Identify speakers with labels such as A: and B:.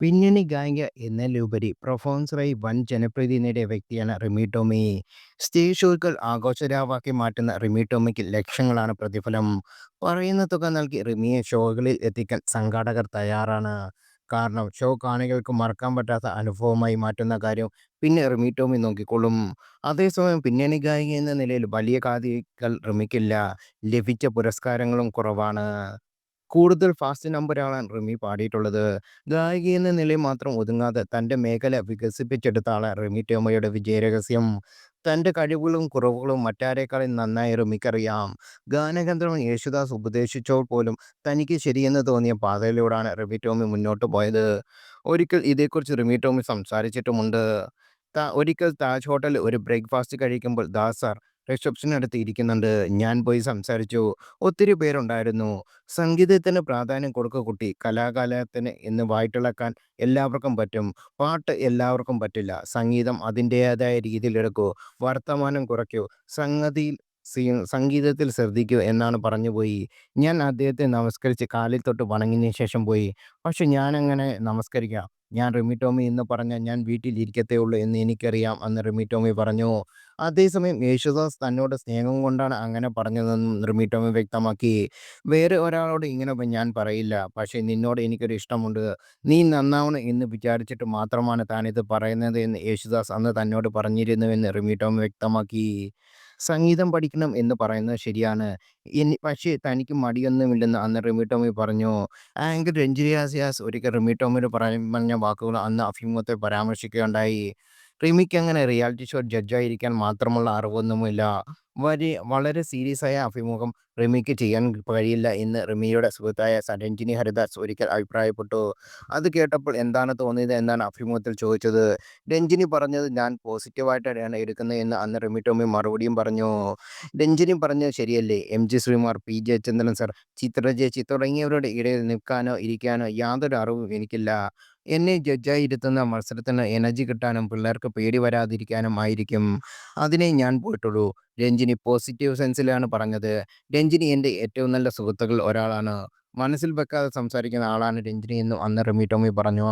A: പിന്നണി ഗായിക എന്നതിലുപരി പെർഫോമൻസായി വൻ ജനപ്രീതി നേടിയ വ്യക്തിയാണ് റിമി ടോമി. സ്റ്റേജ് ഷോകൾ ആഘോഷരാവാക്കി മാറ്റുന്ന റിമി ടോമിക്ക് ലക്ഷങ്ങളാണ് പ്രതിഫലം. പറയുന്ന തുക നൽകി റിമിയെ ഷോകളിൽ എത്തിക്കാൻ സംഘാടകർ തയ്യാറാണ്. കാരണം ഷോ കാണികൾക്ക് മറക്കാൻ പറ്റാത്ത അനുഭവമായി മാറ്റുന്ന കാര്യം പിന്നെ റിമി ടോമി നോക്കിക്കൊള്ളും അതേസമയം പിന്നണി ഗായിക എന്ന നിലയിൽ വലിയ കാതികൾ റിമിക്കില്ല. ലഭിച്ച പുരസ്കാരങ്ങളും കുറവാണ്. കൂടുതൽ ഫാസ്റ്റ് നമ്പറാണ് റിമി പാടിയിട്ടുള്ളത്. ഗായികയെന്ന നിലയിൽ മാത്രം ഒതുങ്ങാതെ തന്റെ മേഖല വികസിപ്പിച്ചെടുത്താണ് റിമി ടോമയുടെ വിജയരഹസ്യം. തന്റെ കഴിവുകളും കുറവുകളും മറ്റാരേക്കാളും നന്നായി റിമിക്കറിയാം. ഗാനഗന്ധർവൻ യേശുദാസ് ഉപദേശിച്ചോൾ പോലും തനിക്ക് ശരിയെന്ന് തോന്നിയ പാതയിലൂടെയാണ് റിമി ടോമി മുന്നോട്ട് പോയത്. ഒരിക്കൽ ഇതേക്കുറിച്ച് റിമി ടോമി സംസാരിച്ചിട്ടുമുണ്ട്. ഒരിക്കൽ താജ് ഹോട്ടലിൽ ഒരു ബ്രേക്ക്ഫാസ്റ്റ് കഴിക്കുമ്പോൾ ദാസ് സാർ റിസപ്ഷനടുത്ത് ഇരിക്കുന്നുണ്ട്. ഞാൻ പോയി സംസാരിച്ചു. ഒത്തിരി പേരുണ്ടായിരുന്നു. സംഗീതത്തിന് പ്രാധാന്യം കൊടുക്കുക കുട്ടി കലാകാലത്തിന് എന്ന് വായിട്ടിളക്കാൻ എല്ലാവർക്കും പറ്റും. പാട്ട് എല്ലാവർക്കും പറ്റില്ല. സംഗീതം അതിന്റേതായ രീതിയിൽ എടുക്കൂ. വർത്തമാനം കുറയ്ക്കൂ. സംഗതിയിൽ സംഗീതത്തിൽ ശ്രദ്ധിക്കൂ എന്നാണ് പറഞ്ഞു പോയി ഞാൻ അദ്ദേഹത്തെ നമസ്കരിച്ച് കാലിൽ തൊട്ട് വണങ്ങിയതിന് ശേഷം പോയി. പക്ഷെ ഞാനങ്ങനെ നമസ്കരിക്കാം. ഞാൻ റിമിറ്റോമി എന്ന് പറഞ്ഞാൽ ഞാൻ വീട്ടിലിരിക്കത്തേ ഇരിക്കത്തേയുള്ളൂ എന്ന് എനിക്കറിയാം എന്ന് റിമിറ്റോമി പറഞ്ഞു. അതേസമയം യേശുദാസ് തന്നോട് സ്നേഹം കൊണ്ടാണ് അങ്ങനെ പറഞ്ഞതെന്നും റിമിറ്റോമി വ്യക്തമാക്കി. വേറെ ഒരാളോട് ഇങ്ങനെ ഞാൻ പറയില്ല. പക്ഷേ നിന്നോട് എനിക്കൊരു ഇഷ്ടമുണ്ട്. നീ നന്നാവണം എന്ന് വിചാരിച്ചിട്ട് മാത്രമാണ് താനിത് പറയുന്നത് എന്ന് യേശുദാസ് അന്ന് തന്നോട് പറഞ്ഞിരുന്നുവെന്ന് റിമിറ്റോമി വ്യക്തമാക്കി. സംഗീതം പഠിക്കണം എന്ന് പറയുന്നത് ശരിയാണ്. പക്ഷേ തനിക്ക് മടിയൊന്നുമില്ലെന്ന് അന്ന് റിമി ടോമി പറഞ്ഞു. ആങ്കർ രഞ്ജിനി ഒരിക്കൽ റിമി പറഞ്ഞ വാക്കുകൾ അന്ന് അഭിമുഖത്തിൽ പരാമർശിക്കുകയുണ്ടായി. റിമിക്കങ്ങനെ റിയാലിറ്റി ഷോ ജഡ്ജായിരിക്കാൻ മാത്രമുള്ള അറിവൊന്നുമില്ല. വളരെ സീരിയസായ അഭിമുഖം റിമിക്ക് ചെയ്യാൻ കഴിയില്ല എന്ന് റിമിയുടെ സുഹൃത്തായ സഡൻജിനി ഹരിദാസ് ഒരിക്കൽ അഭിപ്രായപ്പെട്ടു. അത് കേട്ടപ്പോൾ എന്താണ് തോന്നിയത് എന്നാണ് അഭിമുഖത്തിൽ ചോദിച്ചത്. രഞ്ജിനി പറഞ്ഞത് ഞാൻ പോസിറ്റീവായിട്ടാണ് എടുക്കുന്നത് എന്ന് അന്ന് റിമി ടോമി മറുപടിയും പറഞ്ഞു. രഞ്ജിനി പറഞ്ഞത് ശരിയല്ലേ. എം. ജി. ശ്രീമാർ പി. ജയചന്ദ്രൻ സർ, ചിത്ര ചേച്ചി തുടങ്ങിയവരുടെ ഇടയിൽ നിൽക്കാനോ ഇരിക്കാനോ യാതൊരു അറിവും എനിക്കില്ല. എന്നെ ജഡ്ജായി ഇരുത്തുന്ന മത്സരത്തിന് എനർജി കിട്ടാനും പിള്ളേർക്ക് പേടി വരാതിരിക്കാനും ആയിരിക്കും. അതിനെ ഞാൻ പോയിട്ടുള്ളൂ. രഞ്ജിനി പോസിറ്റീവ് സെൻസിലാണ് പറഞ്ഞത്. രഞ്ജിനി എന്റെ ഏറ്റവും നല്ല സുഹൃത്തുക്കളിൽ ഒരാളാണ്. മനസ്സിൽ വെക്കാതെ സംസാരിക്കുന്ന ആളാണ് രഞ്ജിനി എന്നും അന്ന് റിമി ടോമി പറഞ്ഞു.